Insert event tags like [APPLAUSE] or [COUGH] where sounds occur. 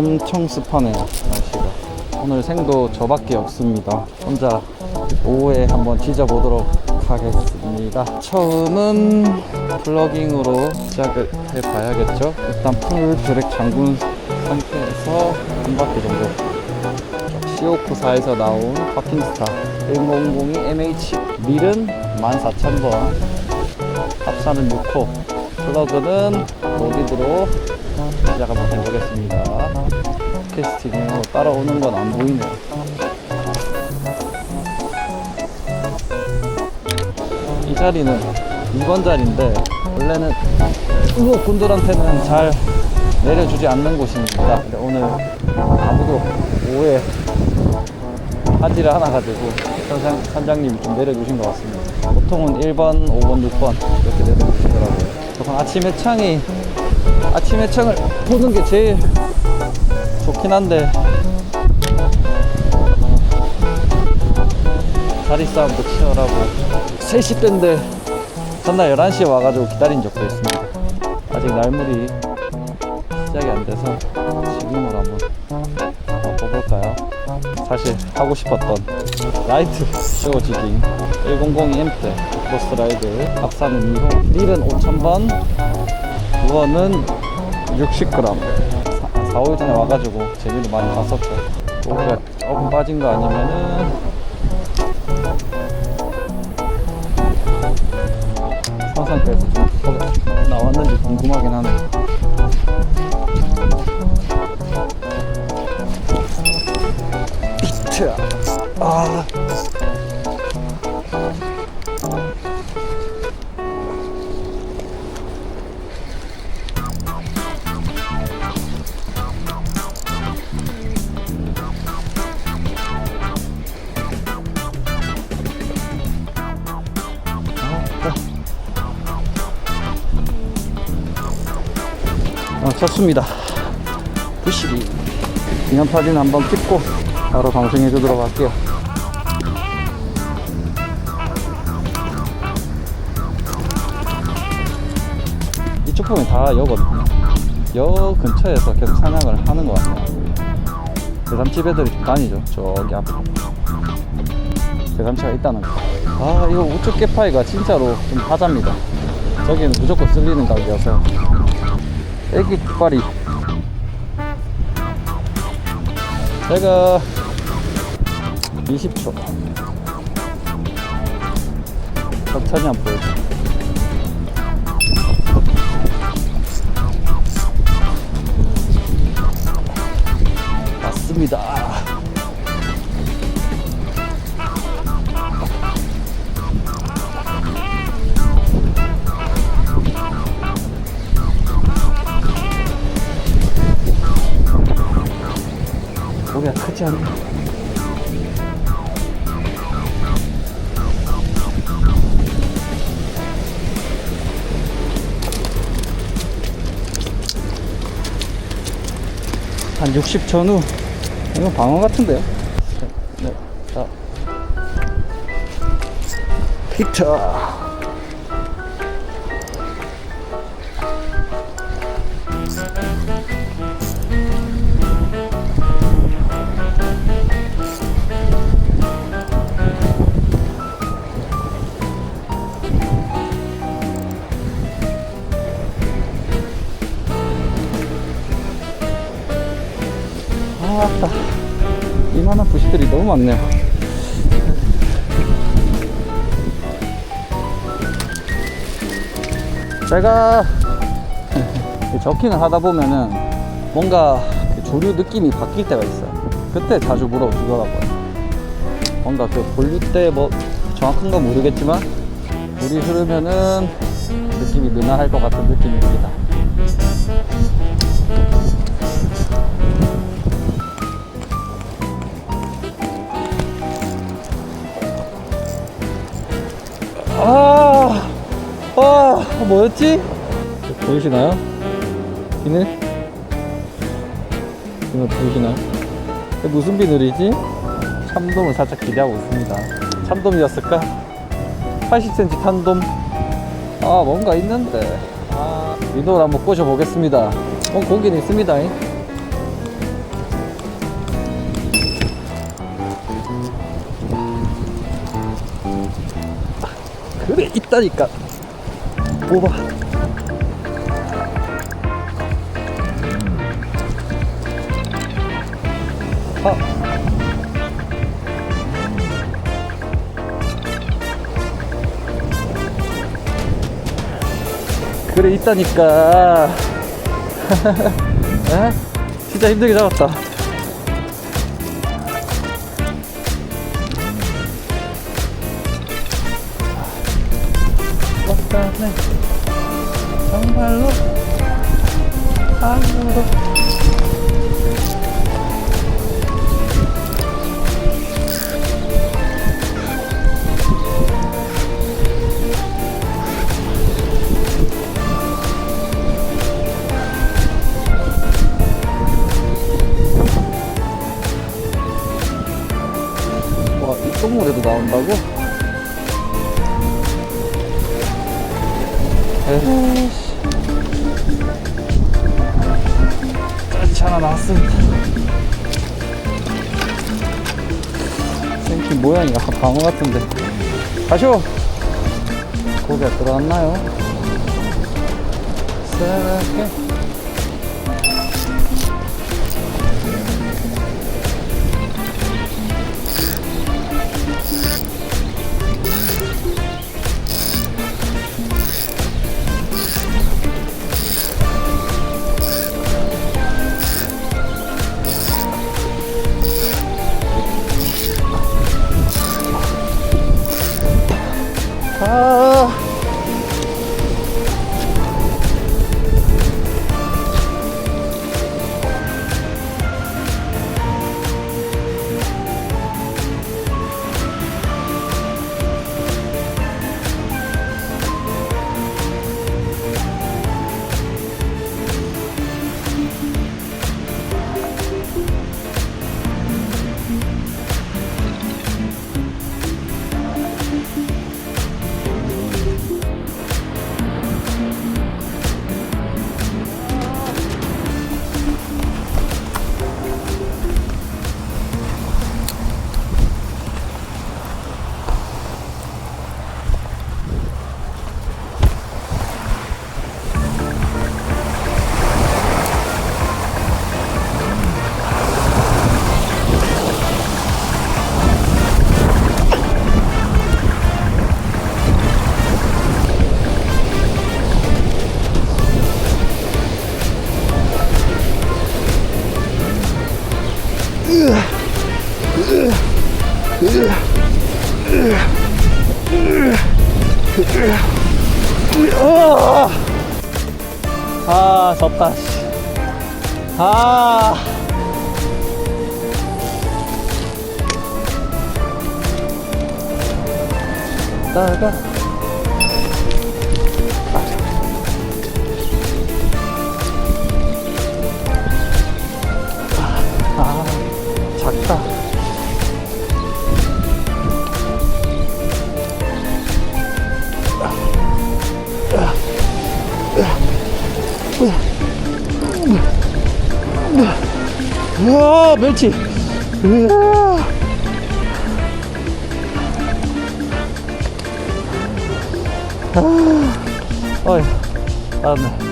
엄청 습하네요 날씨가. 오늘 생도 저밖에 없습니다. 혼자 오후에 한번 뒤져보도록 하겠습니다. 처음은 플러깅으로 시작을 해봐야겠죠? 일단 풀 드랙 잠근 상태에서 한 바퀴 정도 시오쿠사에서 나온 파킹스타 1002 MH 밀은 14,000번. 합산은 6호. 플러그는 로디드로 시작 한번 해보겠습니다. 캐스팅으로 따라오는 건 안 보이네요. 이 자리는 2번 자리인데 원래는 의혹분들한테는 잘 내려주지 않는 곳입니다. 근데 오늘 아무도 오해 하지를 않아 가지고 선장, 선장님이 좀 내려주신 것 같습니다. 보통은 1번, 5번, 6번 이렇게 내려주시더라고요. 조금 아침 해창이 아침 해창을 보는 게 제일 좋긴 한데. 자리 싸움도 치열하고. 3시 때인데 전날 11시에 와가지고 기다린 적도 있습니다. 아직 날물이 시작이 안 돼서 지금으로 한번 바꿔볼까요? 사실 하고 싶었던 라이트 씌워지기 100 M대 크로스 라이드. 합사는 2호 릴은 5000번 그거는 60g 4, 5일 전에 와가지고 재미로 많이 봤었죠. 고기가 조금 빠진 거 아니면은 상상대에서 좀 뭐가 나왔는지 궁금하긴 비트 아 어, 쳤습니다. 부시기. 기념사진 한번 찍고 바로 방송해 주도록 할게요. 이쪽 보면 다 여거든요. 여 근처에서 계속 사냥을 하는 것 같아요. 대삼집 애들이 좀 다니죠. 저기 앞에. 대삼치가 있다는 거. 아, 이거 우측 개파이가 진짜로 좀 하자입니다. 저기는 무조건 쓸리는 가격이어서. 애기 족발이 제가 20초. 천천히 한번 보여줘. 맞습니다 고기가 크지 않네 한 60천 후. 이건 방어 같은데요? 네, 자. 피터 많네요 제가 [LAUGHS] 이 저킹을 하다 보면은 뭔가 그 조류 느낌이 바뀔 때가 있어요. 그때 자주 물어보더라고요. 뭔가 그 볼륨때 뭐 정확한 건 모르겠지만 물이 흐르면은 느낌이 느나할 것 같은 느낌입니다 아, 아, 뭐였지? 보이시나요? 비늘? 비늘 보이시나요? 무슨 비늘이지? 참돔을 살짝 기대하고 있습니다. 참돔이었을까? 80cm 탄돔? 아, 뭔가 있는데. 아, 위도를 한번 꼬셔보겠습니다. 어, 고기는 있습니다. 그래 있다니까. 뽑아. 아 그래 있다니까. 에? 진짜 힘들게 잡았다 네. 정말로 안으로 에이씨. 하나 나왔습니다. 생긴 모양이 약간 방어 같은데. 가쇼! 고기가 들어왔나요? 아. 아. 씨. 아. 따가. 우와, 멸치. 우와. 아, 어이, 나왔네.